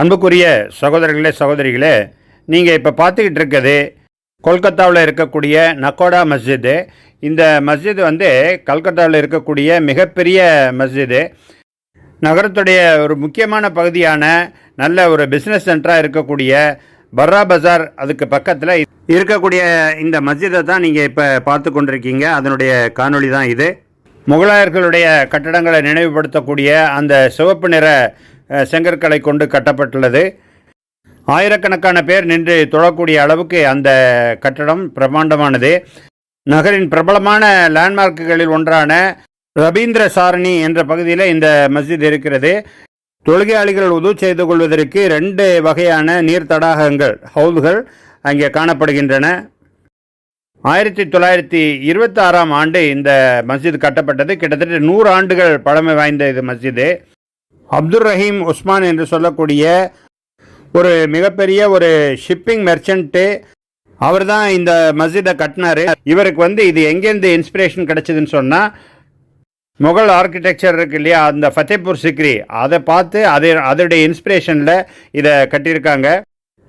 அன்புக்குரிய சகோதரர்களே சகோதரிகளே நீங்கள் இப்போ பார்த்துக்கிட்டு இருக்கிறது கொல்கத்தாவில் இருக்கக்கூடிய நக்கோடா மஸ்ஜிது. இந்த மஸ்ஜிது வந்து கல்கத்தாவில் இருக்கக்கூடிய மிகப்பெரிய மஸ்ஜிது. நகரத்துடைய ஒரு முக்கியமான பகுதியான நல்ல ஒரு பிஸ்னஸ் சென்டராக இருக்கக்கூடிய பர்ரா பஜார் அதுக்கு பக்கத்தில் இருக்கக்கூடிய இந்த மஸ்ஜிதை தான் நீங்கள் இப்போ பார்த்து கொண்டிருக்கீங்க. அதனுடைய காணொளி தான் இது. முகலாயர்களுடைய கட்டடங்களை நினைவுபடுத்தக்கூடிய அந்த சிவப்பு நிற செங்கற்களை கொண்டு கட்டப்பட்டுள்ளது. ஆயிரக்கணக்கான பேர் நின்று தொழக்கூடிய அளவுக்கு அந்த கட்டடம் பிரமாண்டமானது நகரின் பிரபலமான லேண்ட்மார்க்குகளில் ஒன்றான ரபீந்திர சாரணி என்ற பகுதியில் இந்த மஸ்ஜித் இருக்கிறது. தொழுகையாளிகள் உதவு செய்து கொள்வதற்கு ரெண்டு வகையான நீர் தடாகங்கள் ஹவுல்கள் அங்கே காணப்படுகின்றன. ஆயிரத்தி தொள்ளாயிரத்தி இருபத்தி ஆறாம் ஆண்டு இந்த மஸ்ஜித் கட்டப்பட்டது. கிட்டத்தட்ட நூறு ஆண்டுகள் பழமை வாய்ந்த இது மஸ்ஜிது. அப்துல் ரஹீம் உஸ்மான் என்று சொல்லக்கூடிய ஒரு மிகப்பெரிய ஒரு ஷிப்பிங் மெர்ச்சன்ட்டு அவர் தான் இந்த மஸ்ஜிதை கட்டினாரு. இவருக்கு வந்து இது எங்கேருந்து இன்ஸ்பிரேஷன் கிடைச்சதுன்னு சொன்னால் முகல் ஆர்கிடெக்சர் இருக்கு இல்லையா அந்த ஃபத்தேபூர் சிக்ரி அதை பார்த்து அதை அதோடைய இன்ஸ்பிரேஷனில் இதை கட்டியிருக்காங்க.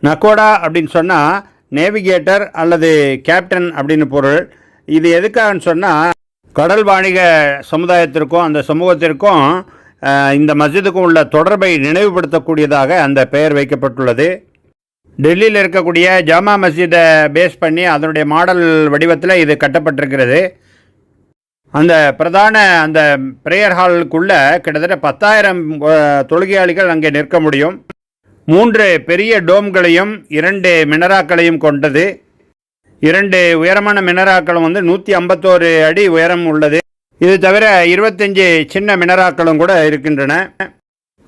நக்கோடா அப்படின்னு சொன்னால் நேவிகேட்டர் அல்லது கேப்டன் அப்படின்னு பொருள். இது எதுக்காகன்னு சொன்னால் கடல் வாணிக சமுதாயத்திற்கும் அந்த சமூகத்திற்கும் இந்த மஸ்ஜிதுக்கும் உள்ள தொடர்பை நினைவுபடுத்தக்கூடியதாக அந்த பெயர் வைக்கப்பட்டுள்ளது. டெல்லியில் இருக்கக்கூடிய ஜாமா மஸ்ஜிதை பேஸ் பண்ணி அதனுடைய மாடல் வடிவத்தில் இது கட்டப்பட்டிருக்கிறது. அந்த பிரதான அந்த ப்ரேயர் ஹாலுக்குள்ளே கிட்டத்தட்ட பத்தாயிரம் தொழுகையாளிகள் அங்கே நிற்க முடியும். மூன்று பெரிய டோம்களையும் இரண்டு மினராக்களையும் கொண்டது. இரண்டு உயரமான மினராக்களும் வந்து நூற்றி ஐம்பத்தோரு அடி உயரம் உள்ளது. இது தவிர இருபத்தஞ்சு சின்ன மினராக்களும் கூட இருக்கின்றன.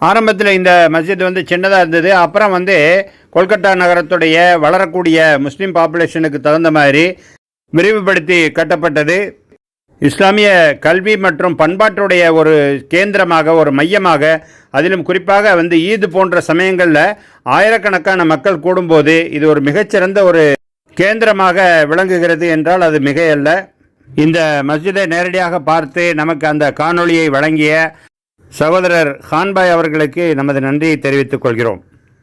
ஆரம்பத்தில் இந்த மஸ்ஜித் வந்து சின்னதாக இருந்தது. அப்புறம் வந்து கொல்கட்டா நகரத்துடைய வளரக்கூடிய முஸ்லீம் பாப்புலேஷனுக்கு தகுந்த மாதிரி விரிவுபடுத்தி கட்டப்பட்டது. இஸ்லாமிய கல்வி மற்றும் பண்பாட்டுடைய ஒரு கேந்திரமாக ஒரு மையமாக அதிலும் குறிப்பாக வந்து ஈது போன்ற சமயங்களில் ஆயிரக்கணக்கான மக்கள் கூடும்போது இது ஒரு மிகச்சிறந்த ஒரு கேந்திரமாக விளங்குகிறது என்றால் அது மிகையல்ல. இந்த மஸ்ஜிதை நேரடியாக பார்த்து நமக்கு அந்த காணொளியை வழங்கிய சகோதரர் ஹான்பாய் அவர்களுக்கு நமது நன்றியை தெரிவித்துக் கொள்கிறோம்.